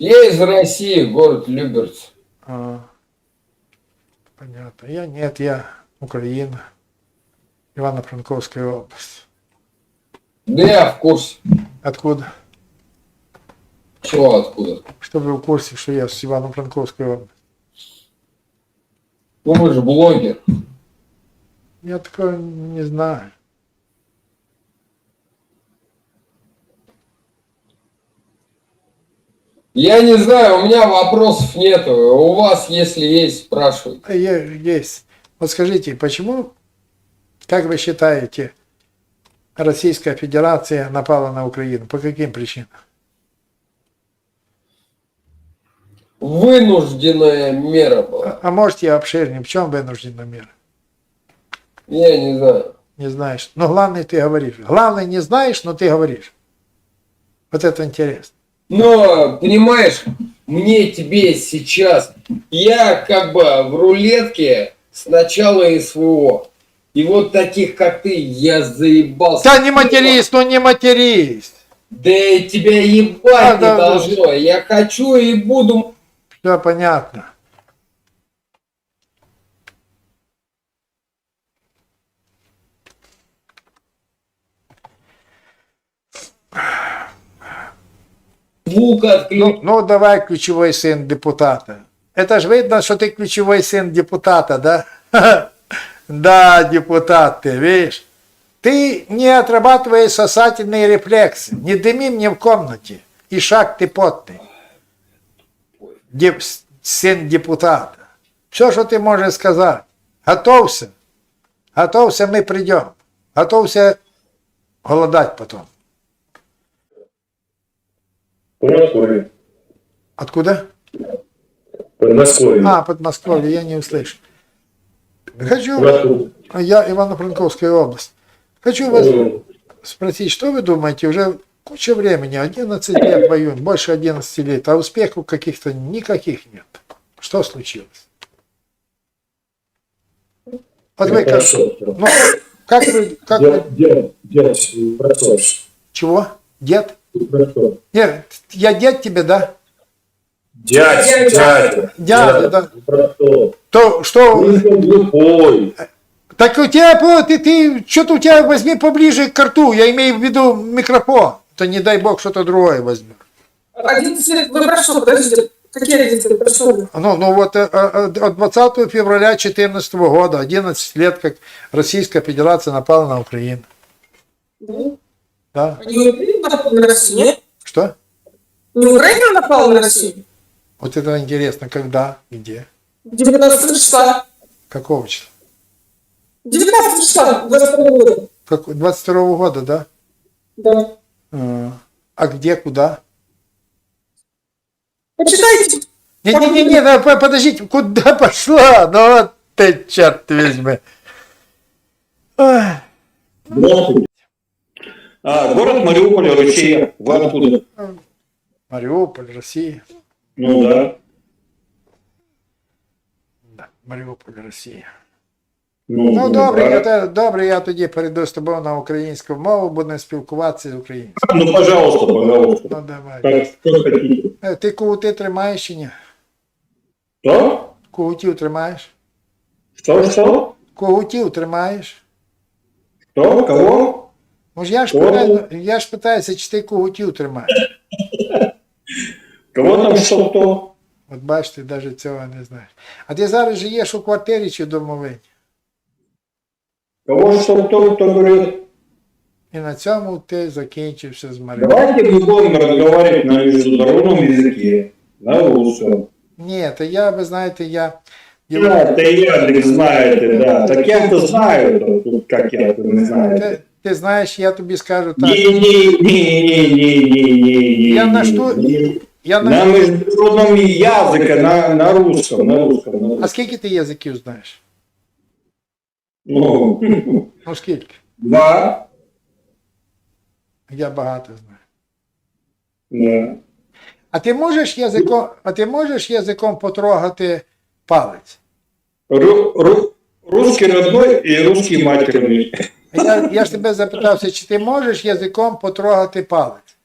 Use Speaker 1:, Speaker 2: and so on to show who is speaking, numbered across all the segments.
Speaker 1: Я из России, город Люберц.
Speaker 2: А, понятно. Я нет, я Украина. Ивано-Франковская область.
Speaker 1: Да я в курсе.
Speaker 2: Откуда?
Speaker 1: Чего откуда?
Speaker 2: Что вы в курсе, что я с Ивано-Франковской области?
Speaker 1: Ну вы же блогер.
Speaker 2: Я такого не знаю.
Speaker 1: Я не знаю, у меня вопросов нету. У вас, если есть, спрашивайте.
Speaker 2: Я- Есть. Вот скажите, почему, как вы считаете, Российская Федерация напала на Украину? По каким причинам?
Speaker 1: Вынужденная мера была.
Speaker 2: А, а можете обширнее, в чем вынуждена мера?
Speaker 1: Я не знаю.
Speaker 2: Не знаешь. Но главное ты говоришь. Главное не знаешь, но ты говоришь. Вот это интересно.
Speaker 1: Но, понимаешь, мне тебе сейчас, я как бы в рулетке с начала СВО. И вот таких, как ты, я заебался.
Speaker 2: Да не матерись, ну не матерись.
Speaker 1: Да тебя ебать
Speaker 2: Да,
Speaker 1: не
Speaker 2: да, да.
Speaker 1: должно. Я хочу и буду
Speaker 2: Все понятно.
Speaker 1: Звук
Speaker 2: Ну,
Speaker 1: отключить.
Speaker 2: ну давай ключевой сын депутата. Это же видно, что ты ключевой сын депутата, да? Да, депутат ты, видишь? Ты не отрабатываешь сосательные рефлексы. Не дыми мне в комнате. И шаг ты потный. Деп- сын депутата. Все, что ты можешь сказать. Готовься. Готовься, мы придем. Готовься голодать потом.
Speaker 3: Подмосковье.
Speaker 2: Откуда?
Speaker 3: Подмосковье.
Speaker 2: А, Подмосковье, я не услышал. Хочу, я Ивано-Франковская область. Хочу вас спросить, что вы думаете, уже куча времени, 11 лет воюем, больше 11 лет, а успехов каких-то никаких нет. Что случилось? Вот вы как, ну, как вы, как вы,
Speaker 3: Дед, дед, дед, просос.
Speaker 2: чего? Дед? Нет, я дед тебе, да?
Speaker 3: Дядь, дядя.
Speaker 2: Дядя, да. То, что,
Speaker 3: что, глухой.
Speaker 2: так у тебя, ты, ты, что-то у тебя возьми поближе к рту, я имею в виду микрофон, то не дай бог что-то другое.
Speaker 4: 11 лет, вы про что, подождите, какие 11 лет, про что вы?
Speaker 2: Ну, ну вот э, э, от 20 февраля 2014 года, 11 лет, как Российская Федерация напала на Украину.
Speaker 4: Ну,
Speaker 2: Да?
Speaker 4: Не Украина напала на Россию, нет?
Speaker 2: Что?
Speaker 4: Не Украина напала на Россию?
Speaker 2: Вот это интересно, когда, где,
Speaker 4: 19 числа.
Speaker 2: какого числа?
Speaker 4: 19 числа 22 года.
Speaker 2: Как, 22 года, да?
Speaker 4: Да.
Speaker 2: Э, А где, куда?
Speaker 4: Почитайте.
Speaker 2: Не-не-не, да, по- подождите, куда пошла? Ну вот ты, черт возьми. Ой.
Speaker 3: А, город Мариуполь, Россия. Вы откуда?
Speaker 2: Мариуполь, Россия.
Speaker 3: Ну да.
Speaker 2: Да, Мариуполь, Росія.
Speaker 3: Ну,
Speaker 2: Ну добре, я,
Speaker 3: правильно.
Speaker 2: те- добре, я тоді перейду з тобою на українську мову, будемо спілкуватися з українською.
Speaker 3: Ну, пожалуйста, пожалуйста.
Speaker 2: Ну давай.
Speaker 3: Как, что хотите.
Speaker 2: Е, Ти кугути тримаєш чи ні?
Speaker 3: Что?
Speaker 2: Кугутів тримаєш?
Speaker 3: Что, что?
Speaker 2: Кугутів тримаєш?
Speaker 3: Что? Кого?
Speaker 2: Ну ж я ж
Speaker 3: Кого?
Speaker 2: питаю, я ж питаюся, чи ти кугутів тримаєш.
Speaker 3: Кого там что, кто?
Speaker 2: От бачите, навіть цього не знаєш. А ти зараз живеш у квартирі чи в домовині?
Speaker 3: Кого что, кто, кто говорит?
Speaker 2: І на цьому ти закінчився з Маріуполем.
Speaker 3: Давайте мы будем разговаривать на международном языке. На русском.
Speaker 2: Ні, то я, ви знаєте, я.
Speaker 3: Да, это Яндекс знаете, да. Так я-то знаю, там, тут как я, то не знаю.
Speaker 2: Ти, знаєш, я тобі скажу так.
Speaker 3: Не-не-не-не-не-не-не.
Speaker 2: Я на что- Я
Speaker 3: На
Speaker 2: на...
Speaker 3: международном языке, на, на русском, на русском. На
Speaker 2: А скільки ти язиків знаєш?
Speaker 3: Ну,
Speaker 2: Ну скільки?
Speaker 3: два.
Speaker 2: Я багато знаю.
Speaker 3: Да.
Speaker 2: А ти можеш язиком, а ти можеш язиком потрогати палець?
Speaker 3: Ру- ру- русский родной и русский матерный.
Speaker 2: Я, я ж тебе запитався, чи ти можеш язиком потрогати палець?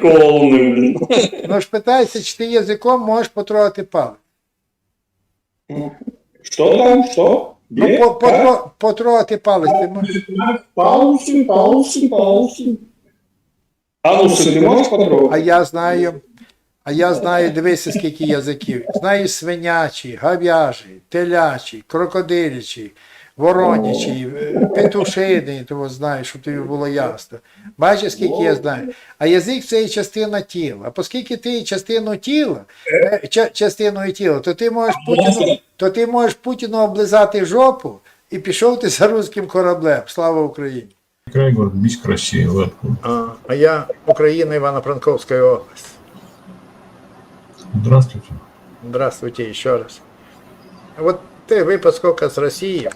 Speaker 3: Клоуны, блин.
Speaker 2: Ну ж питайся, чи ти язиком можеш потрогати палець.
Speaker 3: Что там? Что?
Speaker 2: Ну,
Speaker 3: Где?
Speaker 2: по,
Speaker 3: Как?
Speaker 2: потро, потрогати палець ти можеш.
Speaker 3: Паусы, паусы, паусы. Анусы ты можешь
Speaker 2: А
Speaker 3: потрогать?
Speaker 2: я знаю, а я знаю, дивися, скільки язиків. Знаю свинячий, гав'яжий, телячий, крокодилячий, воронячий, е, петушиний, того знаю, щоб тобі було ясно. Бачиш, скільки я знаю. А язик це і частина тіла. А оскільки ти частину тіла, е, ча- частиною тіла, то ти можеш Путіну, то ти можеш Путіну облизати жопу і пішов ти за руським кораблем. Слава Україні!
Speaker 5: Край город Россия.
Speaker 2: А, а я Україна, Івано-Франковська область.
Speaker 5: Здравствуйте.
Speaker 2: Здравствуйте еще раз. Вот ты, вы, поскольку с России,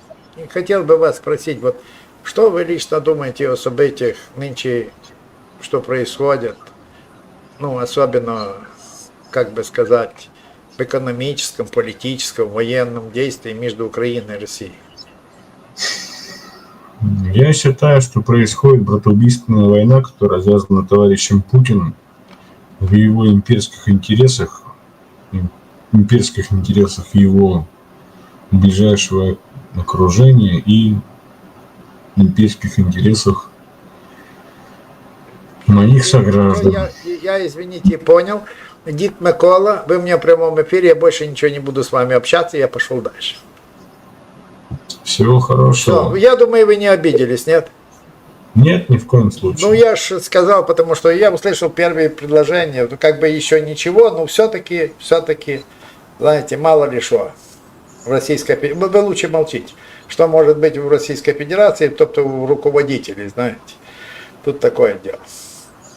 Speaker 2: хотел бы вас спросить, вот что вы лично думаете о событиях нынче, что происходит, ну, особенно, как бы сказать, в экономическом, политическом, военном действии между Украиной и Россией?
Speaker 5: Я считаю, что происходит братоубийственная война, которая развязана товарищем Путиным в его имперских интересах, имперских интересах его ближайшего окружения и имперских интересах моих
Speaker 2: Ну,
Speaker 5: сограждан.
Speaker 2: я, я, извините, понял. Дид Микола, вы меня в прямом эфире, я больше ничего не буду с вами общаться, я пошел дальше.
Speaker 5: Всего хорошего.
Speaker 2: Все, я думаю, вы не обиделись, нет?
Speaker 5: Нет, ни в коем случае.
Speaker 2: Ну, я же сказал, потому что я услышал первые предложения, ну, как бы еще ничего, но все-таки, все-таки, знаете, мало ли что в Российской вы, вы лучше молчите. Что может быть в Российской Федерации, тобто у руководителей, знаете. Тут такое дело.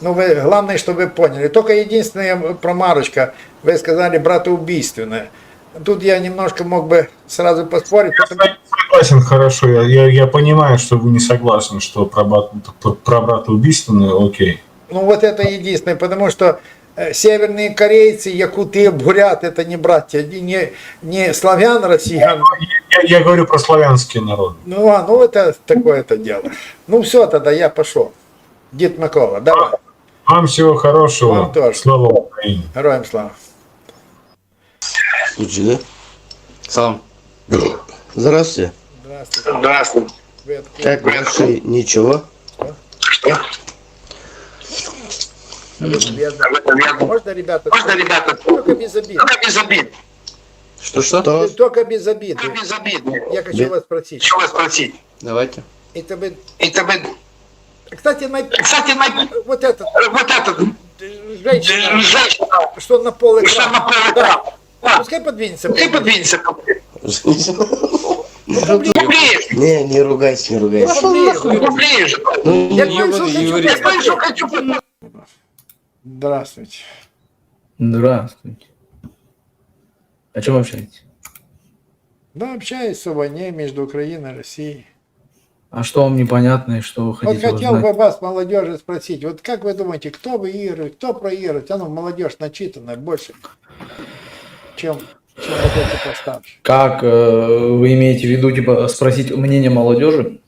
Speaker 2: Ну, вы, главное, чтобы вы поняли. Только единственная промарочка, вы сказали братоубийственное. Тут я немножко мог бы сразу поспорить, потому
Speaker 5: Согласен, хорошо. Я, я, я понимаю, что вы не согласны, что про, брат- про братоубийственное, окей.
Speaker 2: Ну вот это единственное, потому что э, северные корейцы, якуты, бурят, это не братья, не, не, славян, россиян.
Speaker 5: Я, я говорю про славянские народы.
Speaker 2: Ну, а, ну это такое-то дело. Ну все, тогда я пошел. Дед Микола, давай,
Speaker 5: Вам всего хорошего.
Speaker 2: Вам тоже.
Speaker 5: Слава Украине.
Speaker 2: героям слава.
Speaker 6: Случай, да?
Speaker 7: Салам.
Speaker 6: Здравствуйте.
Speaker 2: Здравствуйте.
Speaker 7: Здравствуйте.
Speaker 6: Как ваши? Ничего?
Speaker 2: Бедные. Можно, ребята,
Speaker 7: Можно, ребята,
Speaker 2: только без обид.
Speaker 7: только без обид.
Speaker 6: Что-что?
Speaker 2: Только без обид.
Speaker 7: Без обид.
Speaker 2: Я хочу вас спросить.
Speaker 7: Хочу вас спросить.
Speaker 6: Давайте.
Speaker 2: Это вы...
Speaker 7: Это вы,
Speaker 2: Кстати, на...
Speaker 7: кстати, на-
Speaker 2: вот этот,
Speaker 7: вот этот,
Speaker 2: женщина,
Speaker 7: женщина,
Speaker 2: что на пол
Speaker 7: что на
Speaker 2: экрана.
Speaker 7: поле
Speaker 2: Да.
Speaker 7: Да.
Speaker 2: Пускай подвинется.
Speaker 7: Ты подвинься.
Speaker 2: Ну. Поближе.
Speaker 6: Не, не ругайся, не ругайся. Ну,
Speaker 2: Я кое-что хочу Здравствуйте.
Speaker 8: Здравствуйте. О чем общаетесь?
Speaker 2: Да, общаюсь о войне между Украиной и Россией.
Speaker 8: А что вам непонятно и что вы
Speaker 2: Вот
Speaker 8: хотите
Speaker 2: хотел
Speaker 8: узнать?
Speaker 2: бы вас, молодежи, спросить, вот как вы думаете, кто выигрывает, кто проигрывает? А ну, молодежь начитанная больше, чем, чем вот эти постарше.
Speaker 8: Как э, вы имеете в виду, типа, спросить мнение молодежи?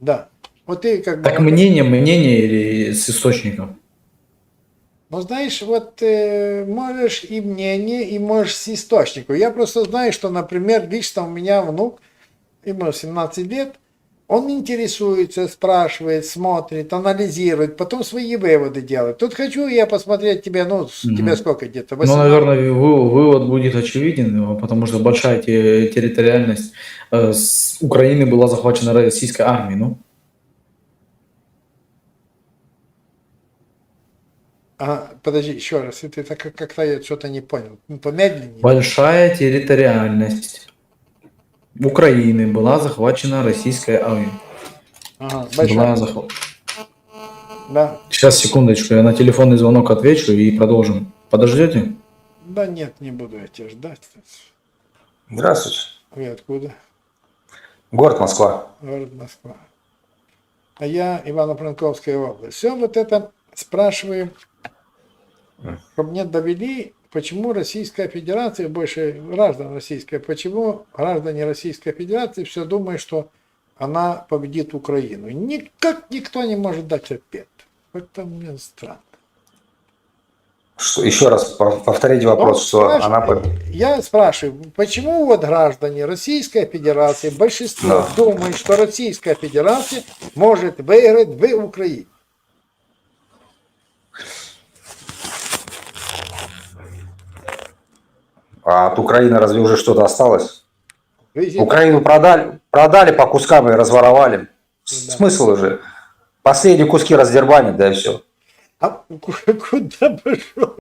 Speaker 2: Да. Вот ты как бы...
Speaker 8: Так мнение, мнение или с источником?
Speaker 2: Ну, знаешь, вот э, можешь и мнение, и можешь с источником. Я просто знаю, что, например, лично у меня внук, ему 17 лет, он интересуется, спрашивает, смотрит, анализирует, потом свои выводы делает. Тут хочу я посмотреть тебя, ну,
Speaker 8: Мгм.
Speaker 2: тебе сколько где-то?
Speaker 8: Ну,
Speaker 2: 18?
Speaker 8: наверное, вы- вывод будет очевиден, потому что большая те- территориальность э, с Украины была захвачена российской армией. Ну,
Speaker 2: Ага, подожди, еще раз, как- как-то я что-то не понял. Ну, Помедленнее.
Speaker 8: большая территориальность Украины была захвачена российской армией.
Speaker 2: Ага,
Speaker 8: Была захвачена.
Speaker 2: Да.
Speaker 8: Сейчас, секундочку, я на телефонный звонок отвечу и продолжим. Подождете?
Speaker 2: Да нет, не буду я тебя ждать.
Speaker 9: Здравствуйте.
Speaker 2: Вы откуда?
Speaker 9: Город Москва.
Speaker 2: Город Москва. А я Ивано-Франковская область. Все вот это спрашиваю, чтобы мне довели почему Российская Федерация, больше граждан Российской, почему граждане Российской Федерации все думают, что она победит Украину. Никак никто не может дать ответ. Это мне странно.
Speaker 9: Что, еще раз пов- повторите вопрос,
Speaker 2: Ну,
Speaker 9: что
Speaker 2: знаешь,
Speaker 9: она...
Speaker 2: Я спрашиваю, почему вот граждане Российской Федерации, большинство
Speaker 9: Да.
Speaker 2: думают, что Российская Федерация может выиграть в Украине?
Speaker 9: А от Украины разве уже что-то осталось? Украину продали, продали по кускам и разворовали. С- Смысл уже? Последние куски раздербанить, да и все.
Speaker 2: А куда пошел?